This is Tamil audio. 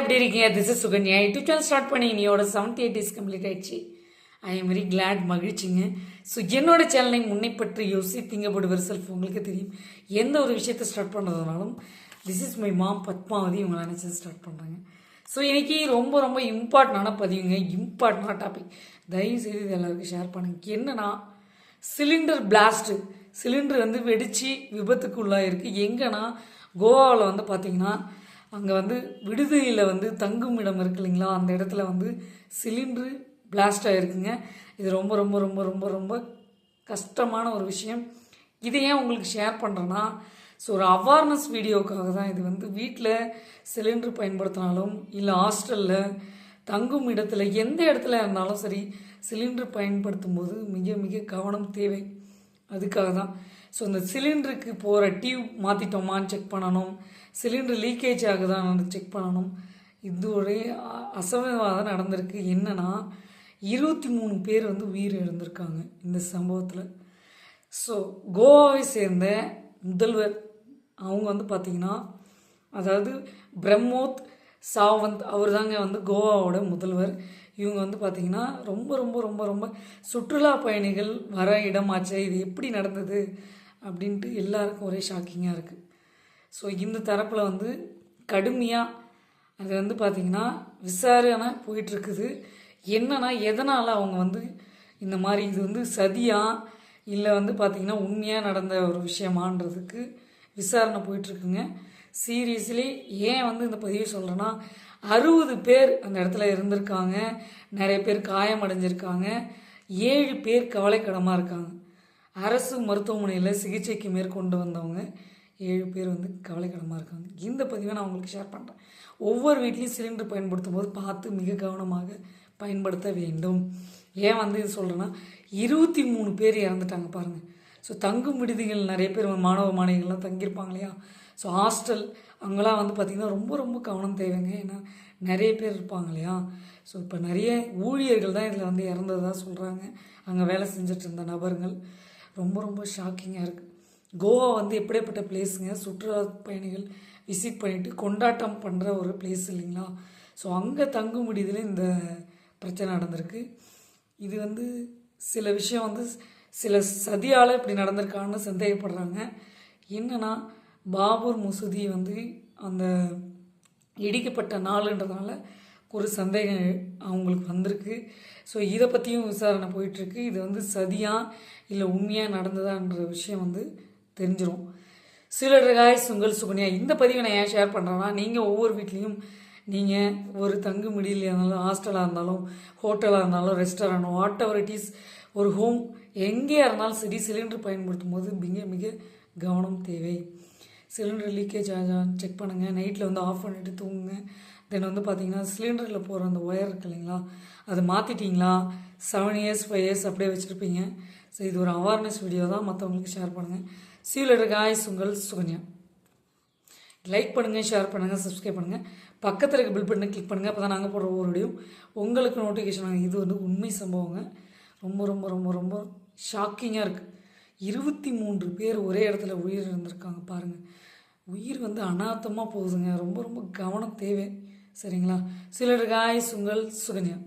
எப்படி இருக்கீங்க? This is Sukanya YouTube channel start பண்ணி இன்னையோட செவன்டி எயிட் டேஸ் கம்ப்ளீட் ஆயிடுச்சு. ஐ எம் வெரி கிளாட் மகிழ்ச்சிங்க. ஸோ என்னோட சேனலை முன்னை பற்றி யோசித்தீங்க போடு செல்ஃப் உங்களுக்கு தெரியும். எந்த ஒரு விஷயத்தை start பண்ணுறதுனாலும் this is my mom Padmavathi இவங்களை நினச்சி ஸ்டார்ட் பண்ணுறாங்க ஸோ இன்றைக்கி ரொம்ப ரொம்ப இம்பார்ட்டண்டான பதிவுங்க. இம்பார்ட்டண்டான டாபிக் தயவு செய்து இது எல்லாருக்கும் ஷேர் பண்ணுங்க. என்னென்னா சிலிண்டர் பிளாஸ்ட்டு சிலிண்டர் வந்து வெடித்து விபத்துக்கு உள்ளாயிருக்கு எங்கன்னா கோவாவில் வந்து பார்த்தீங்கன்னா அங்கே வந்து விடுதியில் வந்து தங்கும் இடம் இருக்கு இல்லைங்களா? அந்த இடத்துல வந்து சிலிண்ட்ரு பிளாஸ்ட் ஆகிருக்குங்க இது ரொம்ப ரொம்ப ரொம்ப ரொம்ப ரொம்ப கஷ்டமான ஒரு விஷயம். இதை ஏன் உங்களுக்கு ஷேர் பண்ணுறேன்னா ஸோ ஒரு அவேர்னஸ் வீடியோக்காக தான் இது வந்து வீட்டில் சிலிண்டர் பயன்படுத்தினாலும் இல்லை ஹாஸ்டலில் தங்கும் இடத்துல எந்த இடத்துல இருந்தாலும் சரி சிலிண்டர் பயன்படுத்தும் போது மிக மிக கவனம் தேவை. அதுக்காக தான். ஸோ இந்த சிலிண்டருக்கு போகிற டியூப் மாற்றிட்டோமான்னு செக் பண்ணணும். சிலிண்டர் லீக்கேஜ் ஆகுதான்னு செக் பண்ணணும். இது ஒரே அசம்பாவிதம் நடந்திருக்கு. என்னன்னா இருபத்தி மூணு பேர் வந்து உயிர் இழந்திருக்காங்க இந்த சம்பவத்தில். ஸோ கோவாவை சேர்ந்த முதல்வர் அவங்க வந்து பார்த்திங்கன்னா அதாவது பிரம்மோத் சாவந்த் அவர் தாங்க வந்து கோவாவோட முதல்வர். இவங்க வந்து பார்த்திங்கன்னா ரொம்ப ரொம்ப ரொம்ப ரொம்ப சுற்றுலா பயணிகள் வர இடமாச்சே இது எப்படி நடந்தது? அப்படின்ட்டு எல்லாருக்கும் ஒரே ஷாக்கிங்காக இருக்குது ஸோ இந்த தரப்பில் வந்து கடுமையாக அது வந்து பார்த்திங்கன்னா விசாரணை போயிட்டுருக்குது. என்னன்னா எதனால் அவங்க வந்து இந்த மாதிரி இது வந்து சதியா இல்லை வந்து பார்த்திங்கன்னா உண்மையாக நடந்த ஒரு விஷயமான்றதுக்கு விசாரணை போயிட்டுருக்குங்க. சீரியஸ்லி ஏன் வந்து இந்த பதிவு சொல்கிறேன்னா அறுபது பேர் அந்த இடத்துல இருந்திருக்காங்க. நிறைய பேர் காயமடைஞ்சிருக்காங்க. ஏழு பேர் கவலைக்கிடமாக இருக்காங்க. அரசு மருத்துவமனையில் சிகிச்சைக்கு மேற்கொண்டு வந்தவங்க ஏழு பேர் வந்து கவலைக்கிடமாக இருக்காங்க. இந்த பதிவை நான் உங்களுக்கு ஷேர் பண்ணுறேன் ஒவ்வொரு வீட்லேயும் சிலிண்டர் பயன்படுத்தும் போது பார்த்து மிக கவனமாக பயன்படுத்த வேண்டும். ஏன் வந்து இது சொல்கிறேன்னா இருபத்தி மூணு பேர் இறந்துட்டாங்க பாருங்கள் ஸோ தங்கும் விடுதிகள் நிறைய பேர் மாணவ மாணவிகள்லாம் தங்கியிருப்பாங்க இல்லையா? ஸோ ஹாஸ்டல் அங்கெல்லாம் வந்து பார்த்திங்கன்னா ரொம்ப ரொம்ப கவனம் தேவைங்க. ஏன்னா நிறைய பேர் இருப்பாங்க இல்லையா? ஸோ இப்போ நிறைய ஊழியர்கள் தான் இதில் வந்து இறந்ததாக சொல்கிறாங்க அங்கே வேலை செஞ்சுட்டு இருந்த நபர்கள். ரொம்ப ரொம்ப ஷாக்கிங்காக இருக்குது கோவா வந்து எப்படிப்பட்ட பிளேஸுங்க சுற்றுலா பயணிகள் விசிட் பண்ணிட்டு கொண்டாட்டம் பண்ணுற ஒரு பிளேஸ் இல்லைங்களா? ஸோ அங்கே தங்கும் விடுதியில் இந்த பிரச்சனை நடந்திருக்கு. இது வந்து சில விஷயம் வந்து சில சதியால் இப்படி நடந்திருக்கான்னு சந்தேகப்படுறாங்க. என்னன்னா பாபூர் மசூதி வந்து அந்த இடிக்கப்பட்ட நாளுன்றதுனால ஒரு சந்தேகம் அவங்களுக்கு வந்திருக்கு. ஸோ இதை பற்றியும் விசாரணை போயிட்டுருக்கு. இது வந்து சதியாக இல்லை உண்மையாக நடந்ததான்ற விஷயம் வந்து தெரிஞ்சிடும் சிலர் காய்ஸ் உங்கள் சுகன்யா இந்த பதிவை நான் ஏன் ஷேர் பண்ணுறேன்னா நீங்கள் ஒவ்வொரு வீட்லேயும் நீங்கள் ஒரு தங்கு முடியல இருந்தாலும் ஹாஸ்டலாக இருந்தாலும் ஹோட்டலாக இருந்தாலும் restaurant whatever it is ஒரு ஹோம் எங்கேயா இருந்தாலும் சரி சிலிண்டர் பயன்படுத்தும் போது மிக மிக கவனம் தேவை. சிலிண்டர் லீக்கேஜ் ஆகான்னு செக் பண்ணுங்கள் நைட்டில் வந்து ஆஃப் பண்ணிவிட்டு தூங்குங்க. தென் வந்து பார்த்தீங்கன்னா சிலிண்டரில் போகிற அந்த ஒயர் இருக்கு இல்லைங்களா? அது மாற்றிட்டீங்களா செவன் இயர்ஸ் ஃபைவ் இயர்ஸ் அப்படியே வச்சுருப்பீங்க. ஸோ இது ஒரு அவேர்னஸ் வீடியோ தான். மற்றவங்களுக்கு ஷேர் பண்ணுங்கள் சீலர் காய்ஸ் உங்கள் சுகன்யா. லைக் பண்ணுங்கள் ஷேர் பண்ணுங்கள் சப்ஸ்கிரைப் பண்ணுங்கள் பக்கத்தில் இருக்க பில் பட்டனை கிளிக் பண்ணுங்கள் அப்போ தான் நாங்கள் போடுற ஒவ்வொரு வீடியோ உங்களுக்கு நோட்டிஃபிகேஷன் ஆகும் இது வந்து உண்மை சம்பவங்க. ரொம்ப ரொம்ப ரொம்ப ரொம்ப ஷாக்கிங்காக இருக்குது இருபத்தி மூன்று பேர் ஒரே இடத்துல உயிரிழந்திருக்காங்க. பாருங்கள் உயிர் வந்து அனாத்தமாக போகுதுங்க. ரொம்ப ரொம்ப கவனம் தேவை சரிங்களா? சிலர் காய்ஸ் உங்கள் சுகன்யா.